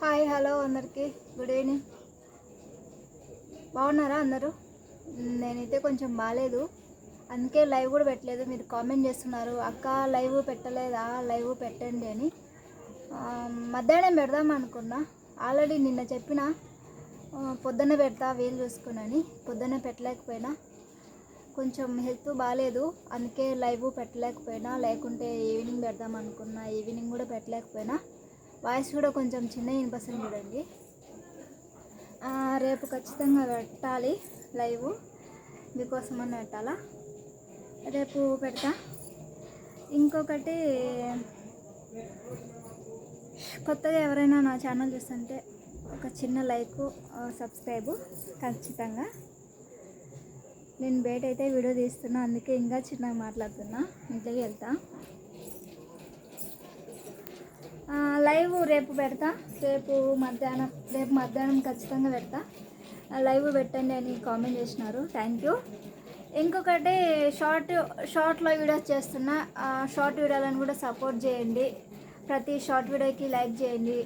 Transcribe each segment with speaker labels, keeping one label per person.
Speaker 1: Hi hello అందరికీ. Good evening. బాగున్నారా అందరూ? నేనైతే కొంచెం బాగాలేదు అందుకే లైవ్ కూడా పెట్టలేదు. మీరు కామెంట్ చేస్తున్నారు అక్క లైవ్ పెట్టలేదా? లైవ్ పెట్టండి అని. మధ్యాహ్నం పెడదాం అనుకున్నా. ఆల్రెడీ నిన్న చెప్పిన పొద్దున్న పెడతా వీలు చూసుకున్నాని పొద్దున్న పెట్టలేకపోయినా. కొంచెం హెల్త్ బాగాలేదు అందుకే లైవ్ పెట్టలేకపోయినా. లేకుంటే ఈవినింగ్ పెడదాం అనుకున్నా. ఈవినింగ్ కూడా పెట్టలేకపోయినా. వాయిస్ కూడా కొంచెం చిన్న వినిపిస్తుంది చూడండి. రేపు ఖచ్చితంగా పెట్టాలి లైవ్. మీకోసమని పెట్టాలా? రేపు పెడతా. ఇంకొకటి కొత్తగా ఎవరైనా నా ఛానల్ చూస్తుంటే ఒక చిన్న లైక్ సబ్స్క్రైబ్ ఖచ్చితంగా. నేను బయట అయితే వీడియో తీస్తున్నా అందుకే ఇంకా చిన్నగా మాట్లాడుతున్నా. ఇంట్లోకి వెళ్తా ఆ, లైవ్ రేపు పెడతా. రేపు మధ్యాహ్నం రేపు మధ్యాహ్నం ఖచ్చితంగా పెడతా. లైవ్ పెట్టండి అని కామెంట్ చేసినారు. థ్యాంక్ యూ ఇంకొకటి షార్ట్ షార్ట్లో వీడియోస్ చేస్తున్నా. షార్ట్ వీడియోలను కూడా సపోర్ట్ చేయండి. ప్రతి షార్ట్ వీడియోకి లైక్ చేయండి.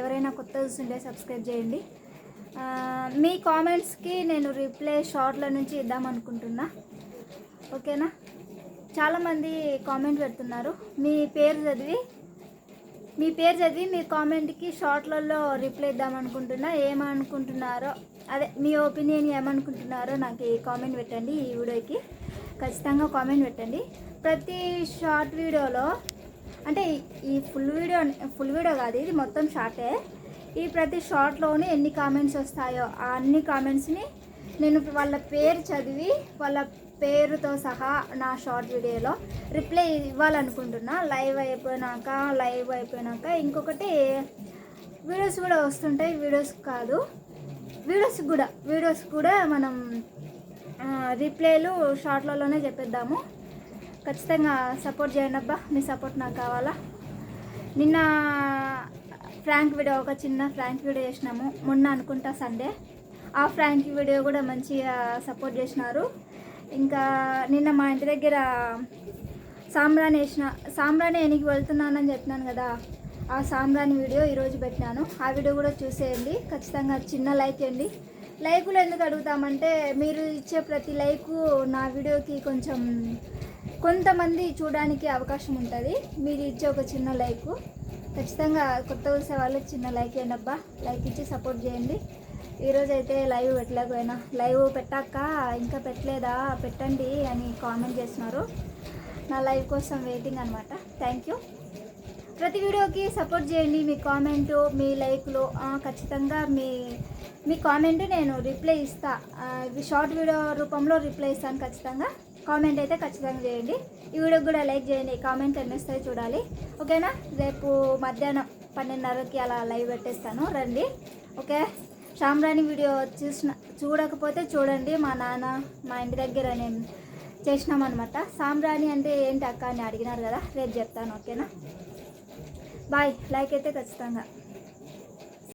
Speaker 1: ఎవరైనా కొత్త చూస్తుంటే సబ్స్క్రైబ్ చేయండి. మీ కామెంట్స్కి నేను రిప్లై షార్ట్ల నుంచి ఇద్దాం అనుకుంటున్నా. ఓకేనా? చాలామంది కామెంట్ పెడుతున్నారు. మీ పేరు చదివి మీ పేరు చదివి మీ కామెంట్కి షార్ట్లలో రిప్లై ఇద్దాం అనుకుంటున్నా. ఏమనుకుంటున్నారో అదే మీ ఒపీనియన్ ఏమనుకుంటున్నారో నాకు ఈ కామెంట్ పెట్టండి ఈ వీడియోకి ఖచ్చితంగా కామెంట్ పెట్టండి. ప్రతి షార్ట్ వీడియోలో అంటే ఈ ఫుల్ వీడియో ఫుల్ వీడియో కాదు ఇది మొత్తం షార్టే. ఈ ప్రతి షార్ట్లోనే ఎన్ని కామెంట్స్ వస్తాయో ఆ అన్ని కామెంట్స్ని నేను వాళ్ళ పేరు చదివి వాళ్ళ పేరుతో సహా నా షార్ట్ వీడియోలో రిప్లై ఇవ్వాలనుకుంటున్నా. లైవ్ అయిపోయినాక లైవ్ అయిపోయినాక ఇంకొకటి వీడియోస్ కూడా వస్తుంటాయి వీడియోస్ కాదు. వీడియోస్ కూడా వీడియోస్ కూడా మనం ఆ, రిప్లైలు షార్ట్లలోనే చెప్పేద్దాము. ఖచ్చితంగా సపోర్ట్ చేయండి అబ్బా మీ సపోర్ట్ నాకు కావాలా? నిన్న ఫ్రాంక్ వీడియో ఒక చిన్న ఫ్రాంక్ వీడియో చేసినాము. మొన్న అనుకుంటా సండే ఆ ఫ్రాంక్ వీడియో కూడా మంచిగా సపోర్ట్ చేసినారు. ఇంకా నిన్న మా ఇంటి దగ్గర సాంబ్రాణి వేసిన సాంబ్రాణి ఎనికి వెళ్తున్నానని చెప్పినాను కదా ఆ సాంబ్రాణి వీడియో ఈరోజు పెట్టినాను. ఆ వీడియో కూడా చూసేయండి ఖచ్చితంగా చిన్న లైక్ ఇవ్వండి లైకులు ఎందుకు అడుగుతామంటే మీరు ఇచ్చే ప్రతి లైకు నా వీడియోకి కొంచెం కొంతమంది చూడడానికి అవకాశం ఉంటుంది. మీరు ఇచ్చే ఒక చిన్న లైకు ఖచ్చితంగా కొత్త చూసే వాళ్ళకి చిన్న లైక్ ఇవ్వండి అబ్బా. లైక్ ఇచ్చి సపోర్ట్ చేయండి. ఈరోజు అయితే లైవ్ పెట్టలేకపోయినా. లైవ్ పెట్టాక ఇంకా పెట్టలేదా? పెట్టండి అని కామెంట్ చేస్తున్నారు. నా లైవ్ కోసం వెయిటింగ్ అనమాట థ్యాంక్ యూ ప్రతి వీడియోకి సపోర్ట్ చేయండి. మీ కామెంటు మీ లైక్లు ఖచ్చితంగా మీ మీ కామెంట్ నేను రిప్లై ఇస్తా. షార్ట్ వీడియో రూపంలో రిప్లై ఇస్తాను ఖచ్చితంగా. కామెంట్ అయితే ఖచ్చితంగా చేయండి. ఈ వీడియోకి కూడా లైక్ చేయండి. కామెంట్ ఎన్ని వస్తాయో చూడాలి. ఓకేనా రేపు మధ్యాహ్నం పన్నెండున్నరకి అలా లైవ్ పెట్టేస్తాను. రండి. ఓకే సాంబ్రాణి వీడియో చూసిన చూడకపోతే చూడండి మా నాన్న మా ఇంటి దగ్గర నేను చేసినామన్నమాట. సాంబ్రాణి అంటే ఏంటి అక్క అని అడిగినారు కదా రేపు చెప్తాను ఓకేనా? బాయ్. లైక్ అయితే ఖచ్చితంగా.